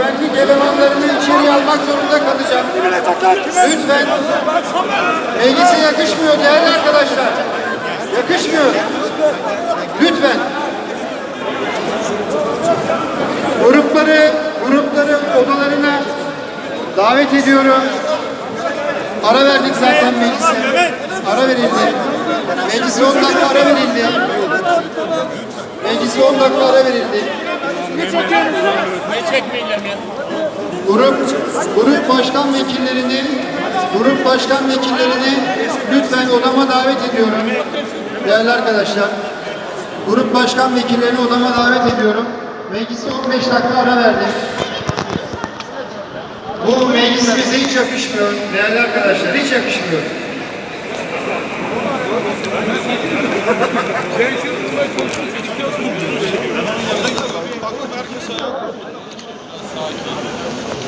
güvenlik elemanlarını içeri almak zorunda kalacağım. Lütfen. Meclise yakışmıyor değerli arkadaşlar. Yakışmıyor. Lütfen. Grupları, grupları odalarına davet ediyorum. Ara verdik zaten meclise. Ara verildi. Meclise 10 dakika ara verildi. Meclise 10 dakika ara verildi. Grup, grup başkan vekillerini, grup başkan vekillerini lütfen odama davet ediyorum. Değerli arkadaşlar, grup başkan vekillerini odama davet ediyorum. Meclisi 15 dakika ara verdik. Bu meclis meclisimize hiç yakışmıyor. Değerli arkadaşlar, hiç yakışmıyor.